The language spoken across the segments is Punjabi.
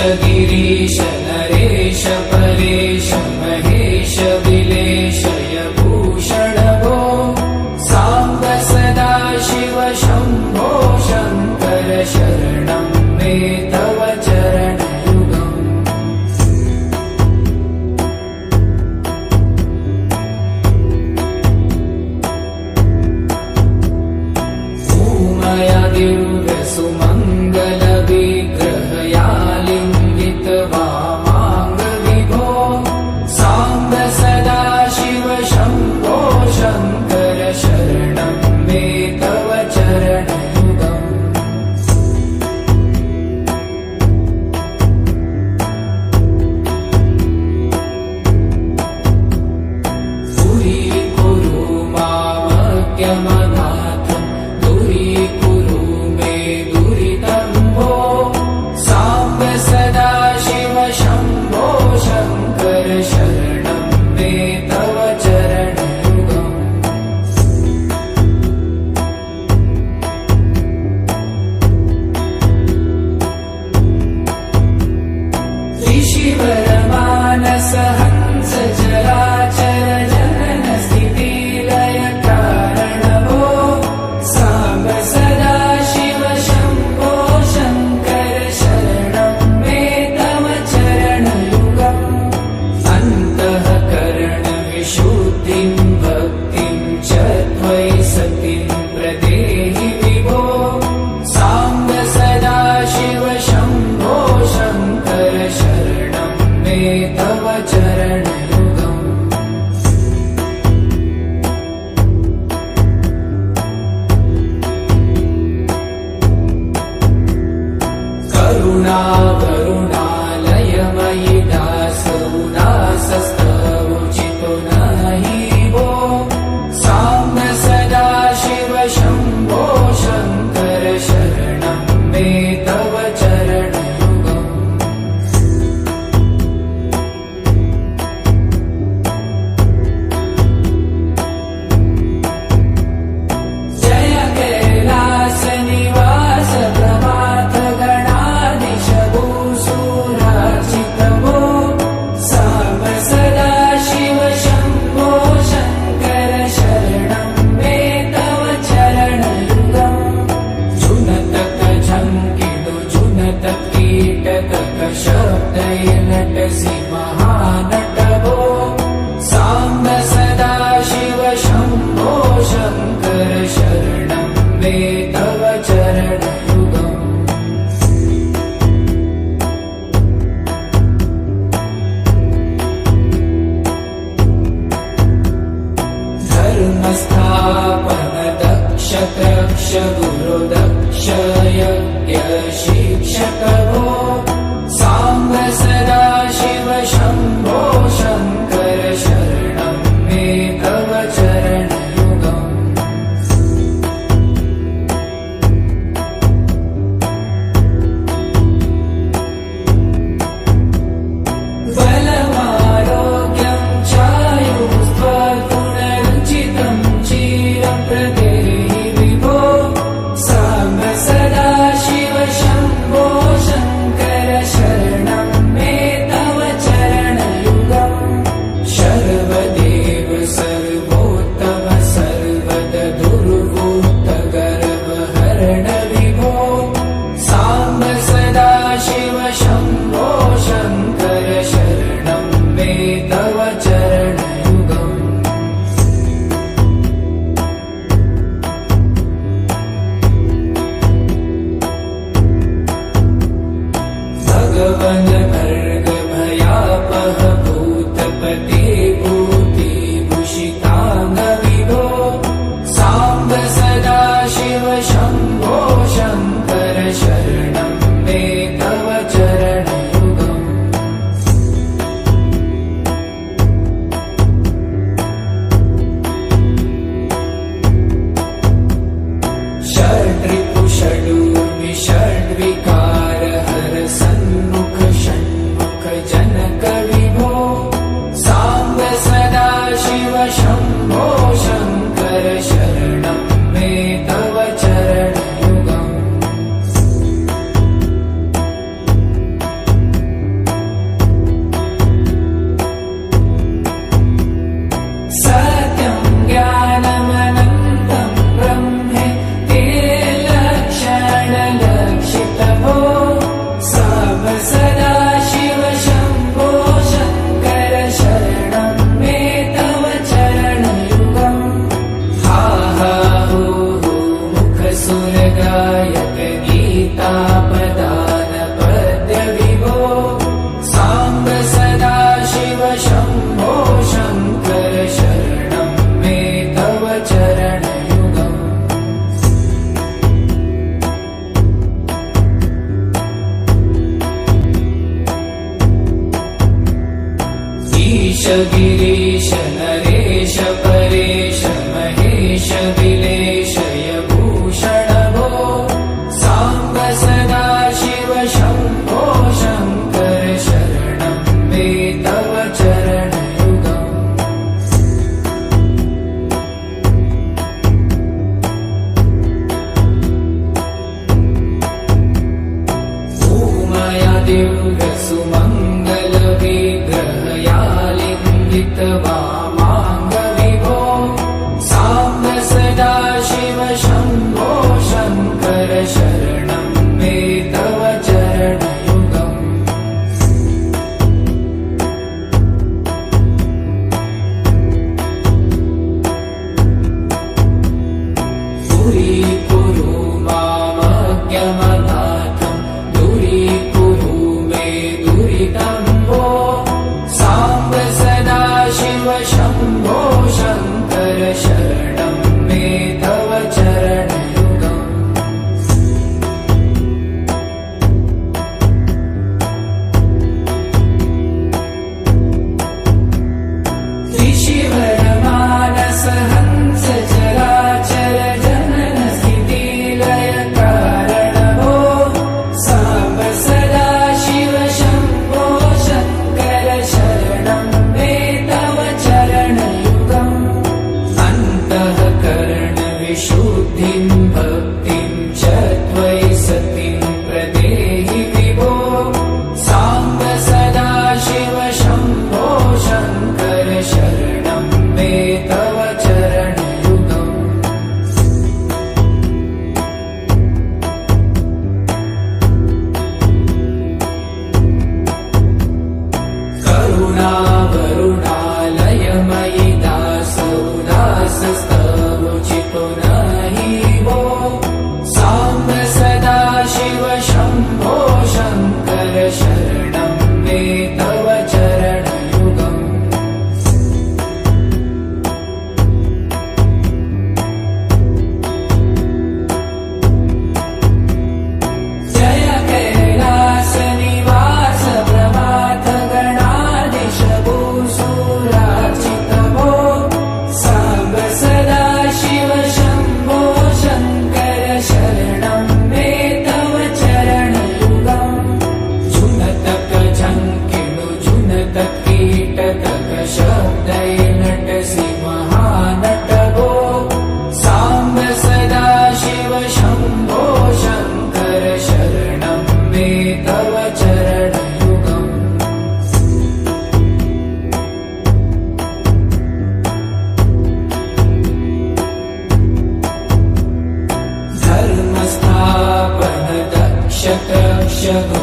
Girish Yeah. Girish Bhagavan show. sugar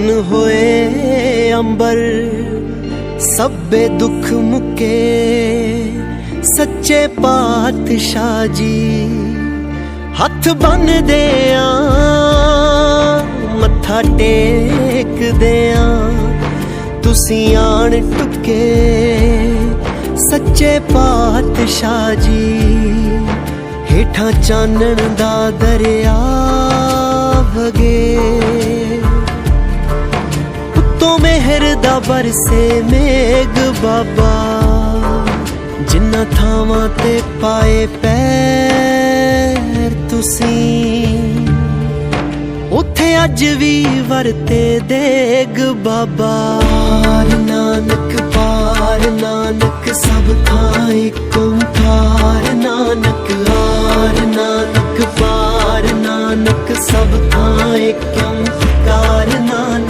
ਤਨ ਹੋਏ ਅੰਬਰ, ਸਭੇ ਦੁੱਖ ਮੁਕੇ। ਸੱਚੇ ਪਾਤਸ਼ਾਹ ਜੀ, ਹੱਥ ਬੰਨਦੇ ਆ, ਮੱਥਾ ਟੇਕਦੇ ਆ। ਤੁਸੀਂ ਆਣ ਟੁਕੇ ਸੱਚੇ ਪਾਤਸ਼ਾਹ ਜੀ, ਹੇਠਾਂ ਚਾਨਣ ਦਾ ਦਰਿਆ ਵਗੇ। ਤੋਂ ਮਿਹਰ ਦਾ ਬਰਸੇ ਮੇਗ ਬਾਬਾ। ਜਿੰਨਾ ਥਾਵਾਂ ਤੇ ਪਾਏ ਪੈਰ ਤੁਸੀਂ, ਉੱਥੇ ਅੱਜ ਵੀ ਵਰਤੇ ਦੇਗ ਬਾਬਾ। ਨਾਨਕ, ਪਾਰ ਨਾਨਕ, ਸਭ ਥਾਂ ਇੱਕ ਓੰਕਾਰ। ਨਾਨਕ, ਆਰ ਨਾਨਕ, ਪਾਰ ਨਾਨਕ, ਸਭ ਥਾਂ ਇੱਕ ਓੰਕਾਰ। ਨਾਨਕ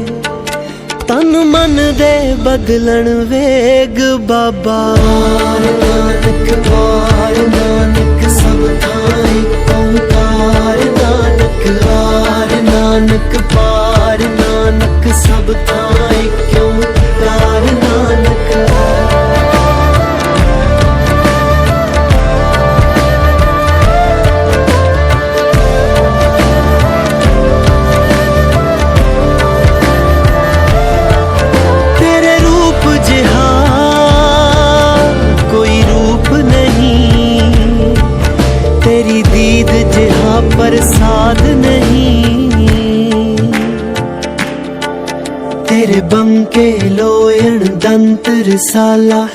ਤਨ ਮਨ ਦੇ ਬਦਲਣ ਵੇਗ ਬਾਬਾ। ਨਾਨਕ ਵਾਰ ਨਾਨਕ ਸਭ ਥਾਂ ਇੱਕ ਓੰਕਾਰ ਨਾਨਕ ਆਰ ਨਾਨਕ ਪਾਰ ਨਾਨਕ ਸਭ ਥਾਂ ਇੱਕ ਓੰਕਾਰ ਨਾਨਕ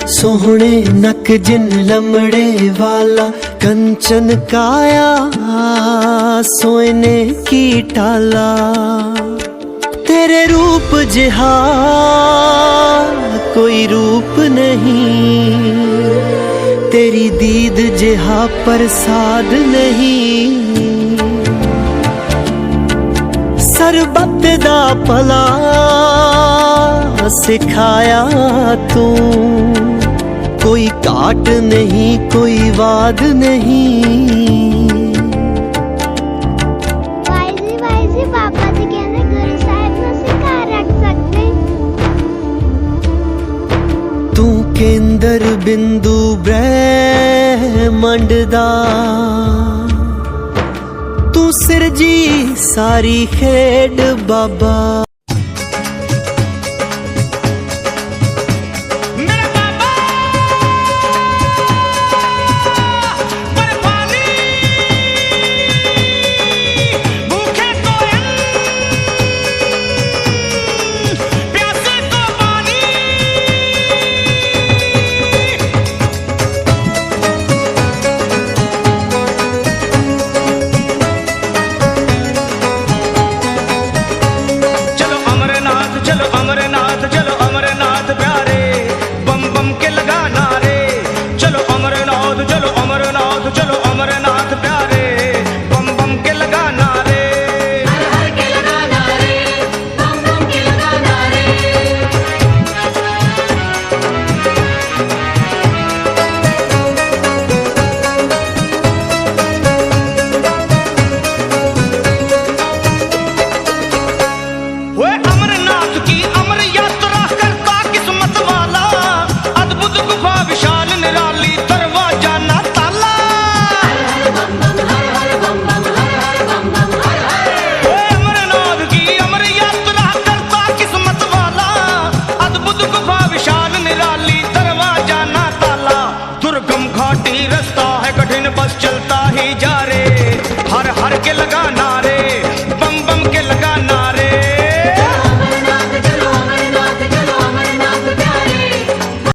ਸੋਹਣੇ ਨਕ ਜਿਨ ਲਮੜੇ ਵਾਲਾ ਕੰਚਨ ਕਾਇਆ ਸੋਇਨੇ ਕੀ ਟਾਲਾ। ਤੇਰੇ ਰੂਪ ਜਿਹਾ ਕੋਈ ਰੂਪ ਨਹੀਂ। ਤੇਰੀ ਦੀਦ ਜਿਹਾ ਪ੍ਰਸਾਦ ਨਹੀਂ। ਸਰਬੱਤ ਦਾ ਭਲਾ ਸਿਖਾਇਆ ਤੂੰ। ਕੋਈ ਘਾਟ ਨਹੀਂ ਕੋਈ ਵਾਦ ਨਹੀਂ। ਵਾਈਜ਼ੀ ਵਾਈਜ਼ੀ ਪਾਪਾ ਜੀ ਕਹਿੰਦੇ ਗੁਰੂ ਸਾਹਿਬ ਨੂੰ ਸਿਖਾ ਰੱਖ ਸਕਦੇ। ਤੂੰ ਕੇਂਦਰ ਬਿੰਦੂ ਬ੍ਰਹਿਮੰਡ ਦਾ। ਤੂੰ ਸਿਰਜੀ ਸਾਰੀ ਖੇਡ ਬਾਬਾ।